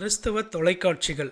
கிறிஸ்தவ தொலைக்காட்சிகள்.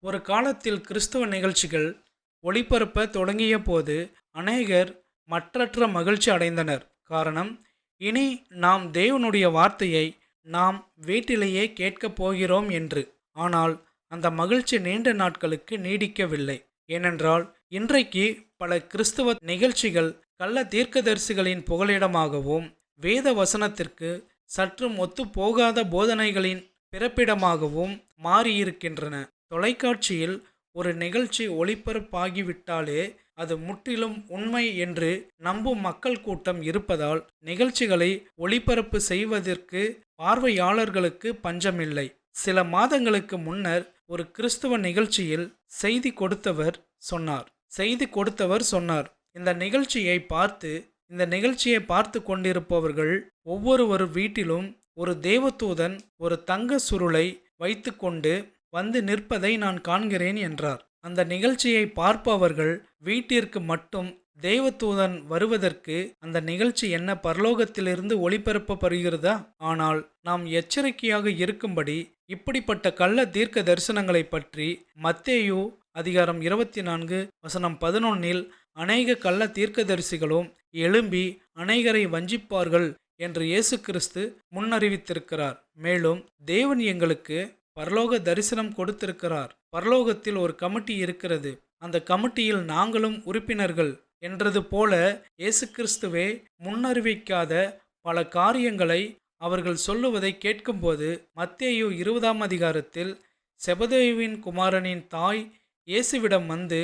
ஒரு காலத்தில் கிறிஸ்தவ நிகழ்ச்சிகள் ஒளிபரப்ப தொடங்கிய போது அநேகர் மற்றற்ற மகிழ்ச்சி அடைந்தனர். காரணம் இனி நாம் தேவனுடைய வார்த்தையை நாம் வீட்டிலேயே கேட்கப் போகிறோம் என்று. ஆனால் அந்த மகிழ்ச்சி நீண்ட நாட்களுக்கு நீடிக்கவில்லை. ஏனென்றால் இன்றைக்கு பல கிறிஸ்தவ நிகழ்ச்சிகள் கள்ள தீர்க்கதரிசிகளின் புகலிடமாகவும் வேத வசனத்திற்கு சற்றும் ஒத்துப்போகாத போதனைகளின் பிறப்பிடமாகவும் மாறியிருக்கின்றன. தொலைக்காட்சியில் ஒரு நிகழ்ச்சி ஒளிபரப்பாகிவிட்டாலே அது முற்றிலும் உண்மை என்று நம்பும் மக்கள் கூட்டம் இருப்பதால் நிகழ்ச்சிகளை ஒளிபரப்பு செய்வதற்கு பார்வையாளர்களுக்கு பஞ்சமில்லை. சில மாதங்களுக்கு முன்னர் ஒரு கிறிஸ்துவ நிகழ்ச்சியில் செய்தி கொடுத்தவர் சொன்னார். செய்தி கொடுத்தவர் சொன்னார். இந்த நிகழ்ச்சியை பார்த்து இந்த நிகழ்ச்சியை பார்த்து கொண்டிருப்பவர்கள் ஒவ்வொருவர் வீட்டிலும் ஒரு தேவதூதன் ஒரு தங்க சுருளை வைத்துக்கொண்டு வந்து நிற்பதை நான் காண்கிறேன் என்றார். அந்த நிகழ்ச்சியை பார்ப்பவர்கள் வீட்டிற்கு மட்டும் தேவதூதன் வருவதற்கு அந்த நிகழ்ச்சி என்ன பரலோகத்திலிருந்து ஒளிபரப்பப்படுகிறதா? ஆனால் நாம் எச்சரிக்கையாக இருக்கும்படி இப்படிப்பட்ட கள்ள தீர்க்க தரிசனங்களை பற்றி மத்தேயு அதிகாரம் இருபத்தி நான்கு வசனம் பதினொன்னில் அநேக கள்ள தீர்க்கதரிசிகளும் எழும்பி அநேகரை வஞ்சிப்பார்கள் என்று இயேசு கிறிஸ்து முன்னறிவித்திருக்கிறார். மேலும் தேவன் எங்களுக்கு பரலோக தரிசனம் கொடுத்திருக்கிறார். பரலோகத்தில் ஒரு கமிட்டி இருக்கிறது. அந்த கமிட்டியில் நாங்களும் உறுப்பினர்கள் என்றது போல இயேசு கிறிஸ்துவே முன்னறிவிக்காத பல காரியங்களை அவர்கள் சொல்லுவதை கேட்கும்போது மத்தேயு இருபதாம் அதிகாரத்தில் செபதேவின் குமாரனின் தாய் இயேசுவிடம் வந்து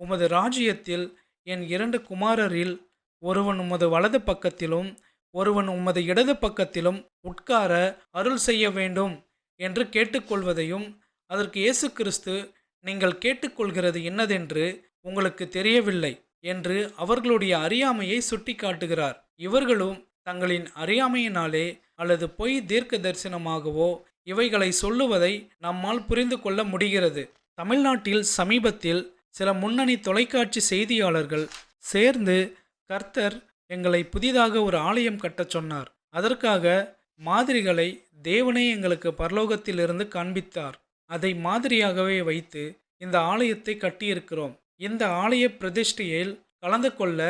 உமது ராஜ்யத்தில் என் இரண்டு குமாரரில் ஒருவன் உமது வலது பக்கத்திலும் ஒருவன் உமது இடது பக்கத்திலும் உட்கார அருள் செய்ய வேண்டும் என்று கேட்டுக்கொள்வதையும் அதற்கு இயேசு கிறிஸ்து நீங்கள் கேட்டுக்கொள்கிறது என்னதென்று உங்களுக்கு தெரியவில்லை என்று அவர்களுடைய அறியாமையை சுட்டிக்காட்டுகிறார். இவர்களும் தங்களின் அறியாமையினாலே அல்லது பொய் தீர்க்க தரிசனமாகவோ இவைகளை சொல்லுவதை நம்மால் புரிந்து கொள்ள முடிகிறது. தமிழ்நாட்டில் சமீபத்தில் சில முன்னணி தொலைக்காட்சி செய்தியாளர்கள் சேர்ந்து கர்த்தர் எங்களை புதிதாக ஒரு ஆலயம் கட்டச் சொன்னார். அதற்காக மாதிரிகளை தேவனே எங்களுக்கு பரலோகத்திலிருந்து காண்பித்தார். அதை மாதிரியாகவே வைத்து இந்த ஆலயத்தை கட்டியிருக்கிறோம். இந்த ஆலய பிரதிஷ்டையில் கலந்து கொள்ள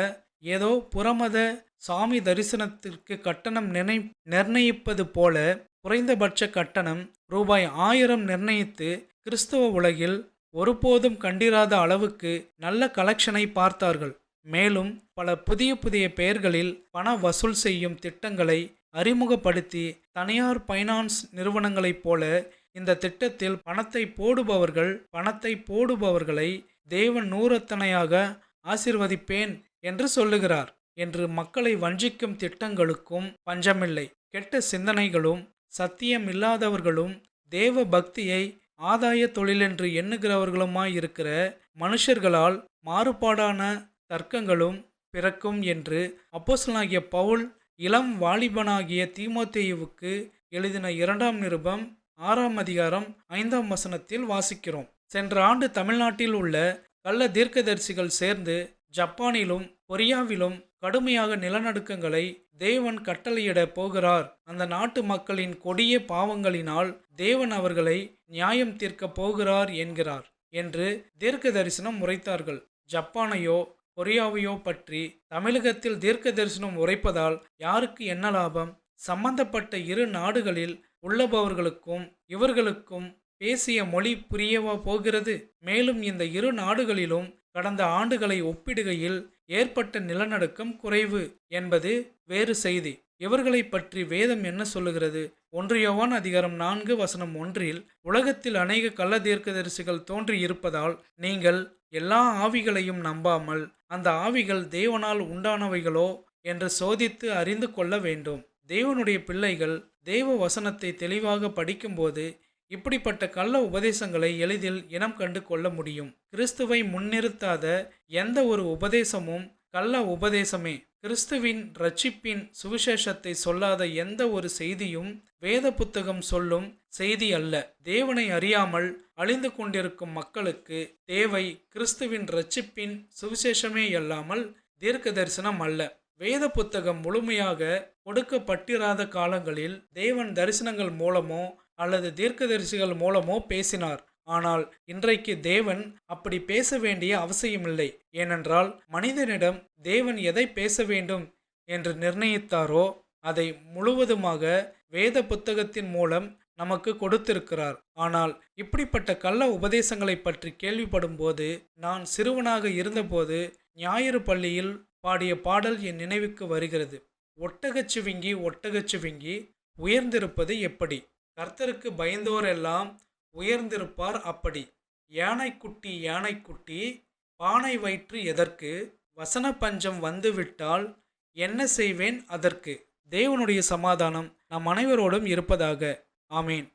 ஏதோ புறமத சாமி தரிசனத்திற்கு கட்டணம் நிர்ணய நிர்ணயிப்பது போல குறைந்தபட்ச கட்டணம் ரூபாய் ஆயிரம் நிர்ணயித்து கிறிஸ்தவ உலகில் ஒருபோதும் கண்டிராத அளவுக்கு நல்ல கலெக்ஷனை பார்த்தார்கள். மேலும் பல புதிய புதிய பெயர்களில் பண வசூல் செய்யும் திட்டங்களை அறிமுகப்படுத்தி தனியார் பைனான்ஸ் நிறுவனங்களைப் போல இந்த திட்டத்தில் பணத்தை போடுபவர்கள் பணத்தை போடுபவர்களை தேவன் நூறத்தனையாக ஆசிர்வதிப்பேன் என்று சொல்லுகிறார். என்று மக்களை வஞ்சிக்கும் திட்டங்களுக்கும் பஞ்சமில்லை. கெட்ட சிந்தனைகளும் சத்தியம் இல்லாதவர்களும் தேவ பக்தியை ஆதாய தொழிலென்று எண்ணுகிறவர்களுமாயிருக்கிற மனுஷர்களால் மாறுபாடான தர்க்கங்களும் பிறக்கும் என்று அப்போசனாகிய பவுல் இளம் வாலிபனாகிய தீமோத்தேயுவுக்கு எழுதின இரண்டாம் நிருபம் ஆறாம் அதிகாரம் ஐந்தாம் வசனத்தில் வாசிக்கிறோம். சென்ற ஆண்டு தமிழ்நாட்டில் உள்ள கள்ள தீர்க்கதரிசிகள் சேர்ந்து ஜப்பானிலும் கொரியாவிலும் கடுமையாக நிலநடுக்கங்களை தேவன் கட்டளையிட போகிறார். அந்த நாட்டு மக்களின் கொடிய பாவங்களினால் தேவன் அவர்களை நியாயம் தீர்க்கப் போகிறார் என்கிறார் என்று தீர்க்க தரிசனம் உரைத்தார்கள் ஜப்பானையோ கொரியாவையோ பற்றி தமிழகத்தில் தீர்க்க தரிசனம் உரைப்பதால் யாருக்கு என்ன லாபம்? சம்பந்தப்பட்ட இரு நாடுகளில் உள்ளபவர்களுக்கும் இவர்களுக்கும் பேசிய மொழி புரியவா போகிறது? மேலும் இந்த இரு நாடுகளிலும் கடந்த ஆண்டுகளை ஒப்பிடுகையில் ஏற்பட்ட நிலநடுக்கம் குறைவு என்பது வேறு செய்தி. இவர்களை பற்றி வேதம் என்ன சொல்லுகிறது? ஒன்றியவான் அதிகாரம் நான்கு வசனம் ஒன்றில் உலகத்தில் அநேக கள்ள தீர்க்கதரிசிகள் தோன்றி இருப்பதால் நீங்கள் எல்லா ஆவிகளையும் நம்பாமல் அந்த ஆவிகள் தேவனால் உண்டானவைகளோ என்று சோதித்து அறிந்து கொள்ள வேண்டும். தேவனுடைய பிள்ளைகள் தேவ வசனத்தை தெளிவாக படிக்கும்போது இப்படிப்பட்ட கள்ள உபதேசங்களை எளிதில் இனம் கண்டு கொள்ள முடியும். கிறிஸ்துவை முன்னிறுத்தாத எந்த ஒரு உபதேசமும் கள்ள உபதேசமே. கிறிஸ்துவின் ரட்சிப்பின் சுவிசேஷத்தை சொல்லாத எந்த ஒரு செய்தியும் வேத புத்தகம் சொல்லும் செய்தி அல்ல. தேவனை அறியாமல் அழிந்து கொண்டிருக்கும் மக்களுக்கு தேவை கிறிஸ்துவின் ரட்சிப்பின் சுவிசேஷமே அல்லாமல் தீர்க்க தரிசனம் அல்ல. வேத புத்தகம் முழுமையாக கொடுக்கப்பட்டிராத காலங்களில் தேவன் தரிசனங்கள் மூலமோ அல்லது தீர்க்கதரிசிகள் மூலமோ பேசினார். ஆனால் இன்றைக்கு தேவன் அப்படி பேச வேண்டிய அவசியமில்லை. ஏனென்றால் மனிதனிடம் தேவன் எதை பேச வேண்டும் என்று நிர்ணயித்தாரோ அதை முழுவதுமாக வேத புத்தகத்தின் மூலம் நமக்கு கொடுத்திருக்கிறார். ஆனால் இப்படிப்பட்ட கள்ள உபதேசங்களை பற்றி கேள்விப்படும் போது நான் சிறுவனாக இருந்தபோது ஞாயிறு பள்ளியில் பாடிய பாடல் என் நினைவுக்கு வருகிறது. ஒட்டகச்சிவிங்கி ஒட்டகச்சிவிங்கி உயர்ந்திருப்பது எப்படி? கர்த்தருக்கு பயந்தோரெல்லாம் உயர்ந்திருப்பார் அப்படி. யானைக்குட்டி யானைக்குட்டி பானை வயிற்று எதற்கு? வசன பஞ்சம் வந்துவிட்டால் என்ன செய்வேன் அதற்கு? தேவனுடைய சமாதானம் நம் அனைவரோடும் இருப்பதாக. ஆமீன்.